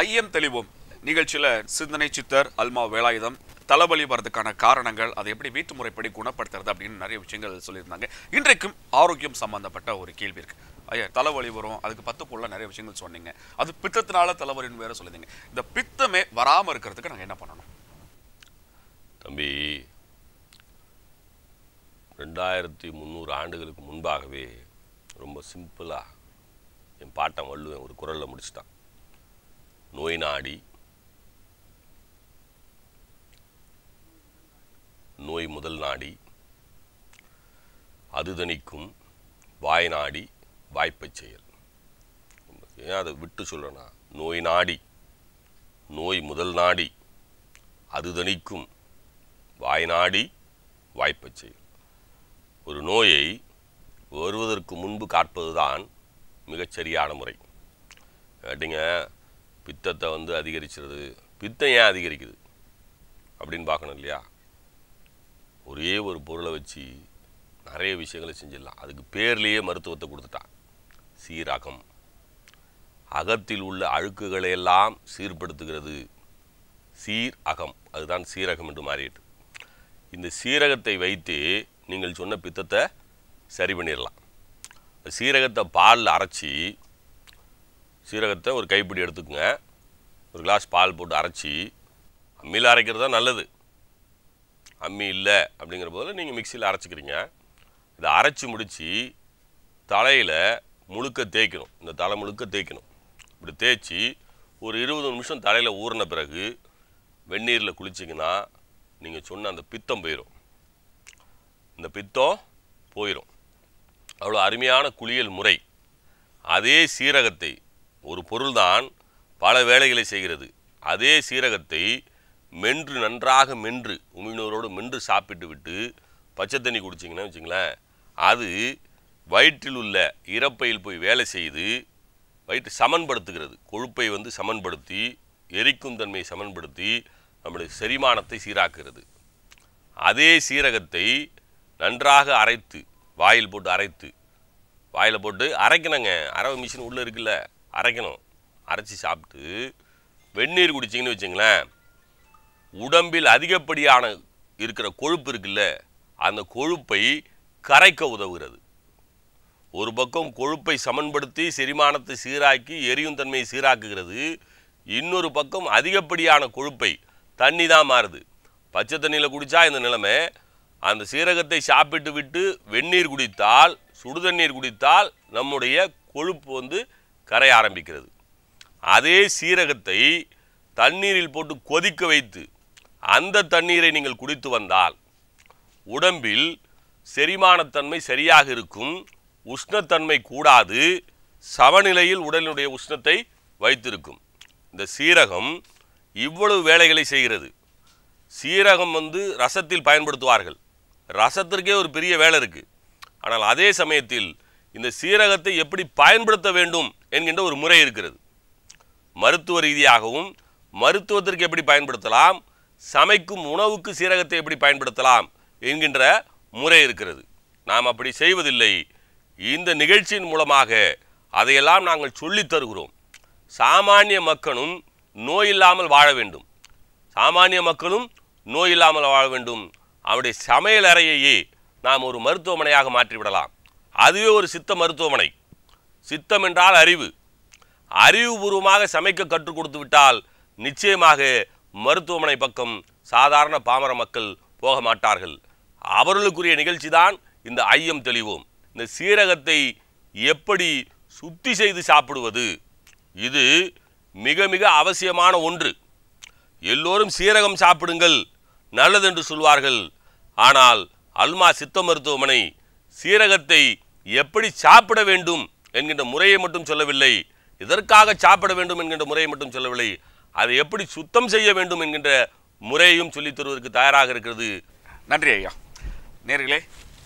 ஐயம் தெளிவோம். நிகழ்ச்சியில் சிந்தனை சித்தர் அல்மா வேலாயுதம் தலைவலி வர்றதுக்கான காரணங்கள் அதை எப்படி வீட்டு முறைப்படி குணப்படுத்துறது அப்படின்னு நிறைய விஷயங்கள் சொல்லியிருந்தாங்க. இன்றைக்கும் ஆரோக்கியம் சம்பந்தப்பட்ட ஒரு கேள்வி இருக்கு. ஐயா தலைவலி வரும் அதுக்கு பத்து போல நிறைய விஷயங்கள் சொன்னீங்க. அது பித்தத்தினால தலைவலின்னு வேற சொல்லியிருந்தீங்க. இந்த பித்தமே வராமல் இருக்கிறதுக்கு நாங்கள் என்ன பண்ணணும்? தம்பி ரெண்டாயிரத்தி முந்நூறு ஆண்டுகளுக்கு முன்பாகவே ரொம்ப சிம்பிளாக என் பாட்டம் வள்ளுவேன் ஒரு குரலில் முடிச்சுட்டான். நோய் நாடி நோய் முதல் நாடி அது தணிக்கும் வாய் நாடி வாய்ப்பை செயல். ஏன் அதை விட்டு சொல்கிறேன்னா நோய் நாடி நோய் முதல் நாடி அது தணிக்கும் வாய் நாடி வாய்ப்பை செயல். ஒரு நோயை வருவதற்கு முன்பு காட்பதுதான் மிகச்சரியான முறை. கேட்டிங்க? பித்தத்தை வந்து அதிகரிச்சிருது பித்தம் ஏன் அதிகரிக்குது? அப்படின்னு பார்க்கணும் இல்லையா? ஒரே ஒரு பொருளை வச்சு நிறைய விஷயங்களை செஞ்சிடலாம். அதுக்கு பேர்லேயே மருத்துவத்தை கொடுத்துட்டான். சீரகம். அகத்தில் உள்ள அழுக்குகளை எல்லாம் சீர்படுத்துகிறது. சீர் அகம். அதுதான் சீரகம் என்று மாறிட்டு. இந்த சீரகத்தை வைத்து நீங்கள் சொன்ன பித்தத்தை சரி பண்ணிடலாம். சீரகத்தை பாலில் அரைச்சி சீரகத்தை ஒரு கைப்பிடி எடுத்துக்கோங்க. ஒரு கிளாஸ் பால் போட்டு அரைச்சி அம்மியில் அரைக்கிறது தான் நல்லது. அம்மி இல்லை அப்படிங்கிற போதில் நீங்கள் மிக்சியில் அரைச்சிக்கிறீங்க. இதை அரைச்சி முடித்து தலையில் முழுக்க தேய்க்கணும். இந்த தலை முழுக்க தேய்க்கணும். இப்படி தேய்ச்சி ஒரு இருபது நிமிஷம் தலையில் ஊறின பிறகு வெந்நீரில் குளிச்சிங்கன்னா நீங்கள் சொன்ன அந்த பித்தம் போயிடும் இந்த பித்தம் போயிடும் அவ்வளோ அருமையான குளியல் முறை. அதே சீரகத்தை ஒரு பொருள்தான் பல வேலைகளை செய்கிறது. அதே சீரகத்தை மென்று நன்றாக மென்று உமிழ்நூரோடு மென்று சாப்பிட்டு விட்டு பச்சை தண்ணி குடிச்சிங்கன்னா வச்சுங்களேன் அது வயிற்றில் உள்ள இறப்பையில் போய் வேலை செய்து வயிற்று சமன்படுத்துகிறது. கொழுப்பை வந்து சமன்படுத்தி எரிக்கும் தன்மையை சமன்படுத்தி நம்முடைய செரிமானத்தை சீராக்குகிறது. அதே சீரகத்தை நன்றாக அரைத்து வாயில் போட்டு அரைத்து வாயில் போட்டு அரைக்கணுங்க. அரவை மிஷின் உள்ளே இருக்குல்ல. அரைக்கணும். அரைச்சி சாப்பிட்டு வெந்நீர் குடிச்சிங்கன்னு வச்சுங்களேன் உடம்பில் அதிகப்படியான இருக்கிற கொழுப்பு இருக்குல்ல அந்த கொழுப்பை கரைக்க உதவுகிறது. ஒரு பக்கம் கொழுப்பை சமன்படுத்தி செரிமானத்தை சீராக்கி எரியும் தன்மையை சீராக்குகிறது. இன்னொரு பக்கம் அதிகப்படியான கொழுப்பை தண்ணி தான் மாறுது. பச்சை தண்ணியில் குடித்தா இந்த நிலைமை அந்த சீரகத்தை சாப்பிட்டு விட்டு வெந்நீர் குடித்தால் சுடுதண்ணீர் குடித்தால் நம்முடைய கொழுப்பு வந்து கரைய ஆரம்பிக்கிறது. அதே சீரகத்தை தண்ணீரில் போட்டு கொதிக்க வைத்து அந்த தண்ணீரை நீங்கள் குடித்து வந்தால் உடம்பில் செரிமானத்தன்மை சரியாக இருக்கும் உஷ்ணத்தன்மை கூடாது சமநிலையில் உடலினுடைய உஷ்ணத்தை வைத்திருக்கும். இந்த சீரகம் இவ்வளவு வேலைகளை செய்கிறது. சீரகம் வந்து ரசத்தில் பயன்படுத்துவார்கள். ரசத்திற்கே ஒரு பெரிய வேலை இருக்குது ஆனால் அதே சமயத்தில் இந்த சீரகத்தை எப்படி பயன்படுத்த வேண்டும் என்கின்ற ஒரு முறை இருக்கிறது. மருத்துவ ரீதியாகவும் மருத்துவத்திற்கு எப்படி பயன்படுத்தலாம் சமைக்கும் உணவுக்கு சீரகத்தை எப்படி பயன்படுத்தலாம் என்கின்ற முறை இருக்கிறது. நாம் அப்படி செய்வதில்லை. இந்த நிகழ்ச்சியின் மூலமாக அதையெல்லாம் நாங்கள் சொல்லித் தருகிறோம். சாமானிய மக்களும் நோய் இல்லாமல் வாழ வேண்டும். சாமானிய மக்களும் நோய் இல்லாமல் வாழ வேண்டும். அவருடைய சமையல் அறையையே நாம் ஒரு மருத்துவமனையாக மாற்றிவிடலாம். அதுவே ஒரு சித்த மருத்துவமனை. சித்தம் என்றால் அறிவு. அறிவுபூர்வமாக சமைக்க கற்றுக் கொடுத்து விட்டால் நிச்சயமாக மருத்துவமனை பக்கம் சாதாரண பாமர மக்கள் போக மாட்டார்கள். அவர்களுக்குரிய நிகழ்ச்சி தான் இந்த ஐயம் தெளிவோம். இந்த சீரகத்தை எப்படி சுத்தி செய்து சாப்பிடுவது? இது மிக மிக அவசியமான ஒன்று. எல்லோரும் சீரகம் சாப்பிடுங்கள் நல்லதென்று சொல்வார்கள். ஆனால் அல்மா சித்த மருத்துவமனை சீரகத்தை எப்படி சாப்பிட வேண்டும் என்கின்ற முறையை மட்டும் சொல்லவில்லை. இதற்காக சாப்பிட வேண்டும் என்கின்ற முறையை மட்டும் சொல்லவில்லை. அதை எப்படி சுத்தம் செய்ய வேண்டும் என்கின்ற முறையையும் சொல்லித் தருவதற்கு தயாராக இருக்கிறது. நன்றி ஐயா. நேர்களே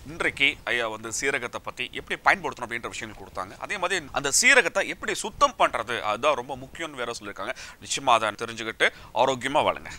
இன்றைக்கு ஐயா வந்து சீரகத்தை பற்றி எப்படி பயன்படுத்தணும் அப்படின்ற விஷயங்கள் கொடுத்தாங்க. அதே மாதிரி அந்த சீரகத்தை எப்படி சுத்தம் பண்ணுறது அதுதான் ரொம்ப முக்கியம்னு வேற சொல்லியிருக்காங்க. நிச்சயமாக அதை தெரிஞ்சுக்கிட்டு ஆரோக்கியமாக வாழுங்க.